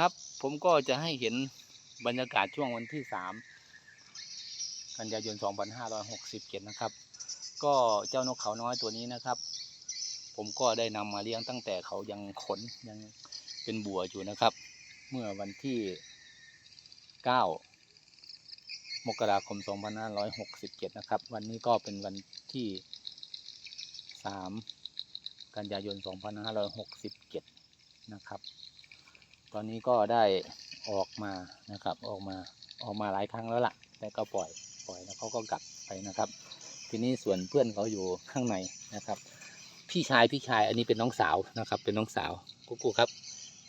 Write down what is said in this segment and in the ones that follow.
ครับ ผมก็จะให้เห็นบรรยากาศช่วงวันที่สามกันยายน 2567 นะครับ ก็เจ้านกเขาน้อยตัวนี้นะครับ ผมก็ได้นำมาเลี้ยงตั้งแต่เขายังขนยังเป็นบัวอยู่นะครับ เมื่อวันที่ 9 มกราคม 2567 นะครับ วันนี้ก็เป็นวันที่ 3 กันยายน 2567 นะครับ ตอนนี้ก็ได้ออกมานะครับออกมาออกมาหลายครั้งแล้วล่ะ แต่ก็ปล่อยปล่อยแล้วเขาก็กลับไปนะครับ ทีนี้ส่วนเพื่อนเขาอยู่ข้างในนะครับ พี่ชายพี่ชายอันนี้เป็นน้องสาวนะครับ เป็นน้องสาวกุ๊กกุ๊กครับ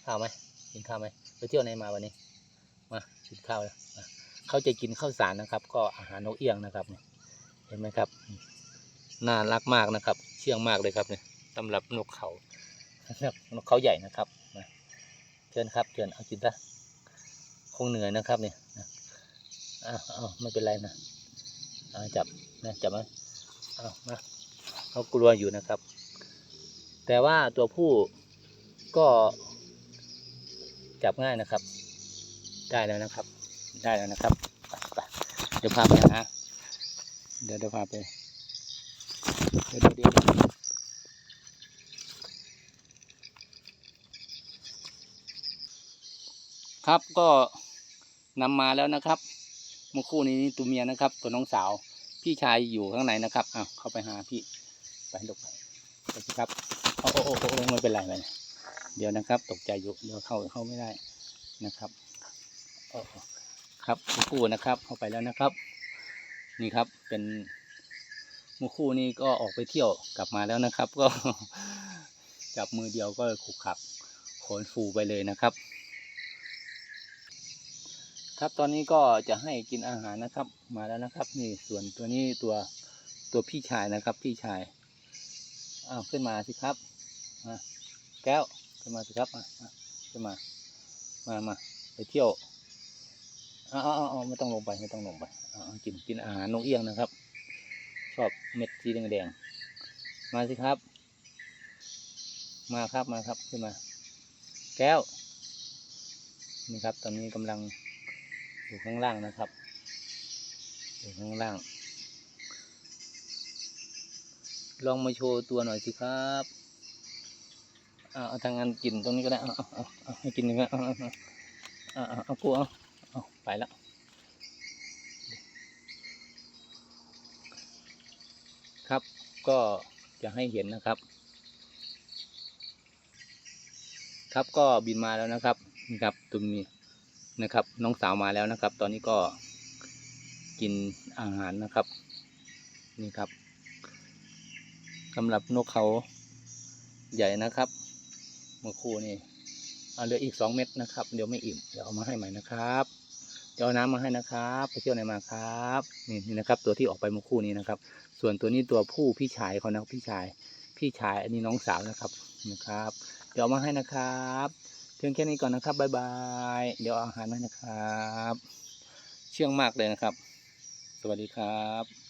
ข้าวไหมกินข้าวไหมไปเที่ยวไหนมาวันนี้มากินข้าวแล้วเขาจะกินข้าวสารนะครับ ก็อาหารนกเอี้ยงนะครับเห็นไหมครับน่ารักมากนะครับ เชื่องมากเลยครับเนี่ยสำหรับนกเขานกเขาใหญ่นะครับ เชิญครับเชิญเอากินซะคงเหนื่อยนะครับเนี่ยอ้าวอ้าวไม่เป็นไรนะอาจับนะจับไหมเอามาเขากลัวอยู่นะครับ แต่ว่าตัวผู้ก็จับง่ายนะครับ ได้แล้วนะครับ ได้แล้วนะครับไปเดี๋ยวพาไปหาเดี๋ยวเดี๋ยวพาไปเดี๋ยวเดี๋ยวเดี๋ยวเดี๋ยว ครับก็นำมาแล้วนะครับเมื่อคู่นี้ตัวเมียนะครับ ตัวน้องสาว พี่ชายอยู่ข้างในนะครับอ้าวเข้าไปหาพี่ไปลูกไปไปครับโอ้โอ้โอ้ไม่เป็นไรไม่เป็นไรเดี๋ยวนะครับ ตกใจอยู่เดี๋ยวเข้าเข้าไม่ได้นะครับโอ้ครับมูคู่นะครับ เข้าไปแล้วนะครับ นี่ครับเป็นมูคู่นี้ก็ออกไปเที่ยวกลับมาแล้วนะครับ ก็จับมือเดียวก็ขุกขับขนฟูไปเลยนะครับ ครับตอนนี้ก็จะให้กินอาหารนะครับ มาแล้วนะครับ นี่ส่วนตัวนี้ตัวตัวพี่ชายนะครับ พี่ชายอ้าวขึ้นมาสิครับมาแก้วขึ้นมาสิครับมาขึ้นมามามาไปเที่ยวอ้าวอ้าวอ้าวไม่ต้องลงไปไม่ต้องลงไปอ้าวกินกินอาหารนกเอี้ยงนะครับ ชอบเม็ดสีแดงๆมาสิครับ มาครับมาครับขึ้นมา แก้วนี่ครับ ตอนนี้กำลัง อยู่ข้างล่างนะครับ อยู่ข้างล่าง ลองมาโชว์ตัวหน่อยสิครับเอาทางงานกินตรงนี้ก็ได้เอาเอาเอาให้กินหนึ่งนะเอาเอาเอาเอากูเอาเอาไปแล้วครับก็จะให้เห็นนะครับ ครับก็บินมาแล้วนะครับนี่ครับตัวนี้ นะครับ น้องสาวมาแล้วนะครับ ตอนนี้ก็กินอาหารนะครับ นี่ครับสำหรับนกเขาใหญ่นะครับเมื่อคู่นี่เอาเหลืออีกสองเม็ดนะครับ เดี๋ยวไม่อิ่มเดี๋ยวเอามาให้ใหม่นะครับเดี๋ยวน้ำมาให้นะครับ ไปเที่ยวไหนมาครับนี่นี่นะครับ ตัวที่ออกไปเมื่อคู่นี้นะครับ ส่วนตัวนี้ตัวผู้พี่ชายเขานะพี่ชาย พี่ชายอันนี้น้องสาวนะครับนะครับ เดี๋ยวเอามาให้นะครับ เพียงแค่นี้ก่อนนะครับ บ๊ายบาย เดี๋ยวเอาอาหารมานะครับ เชื่องมากเลยนะครับ สวัสดีครับ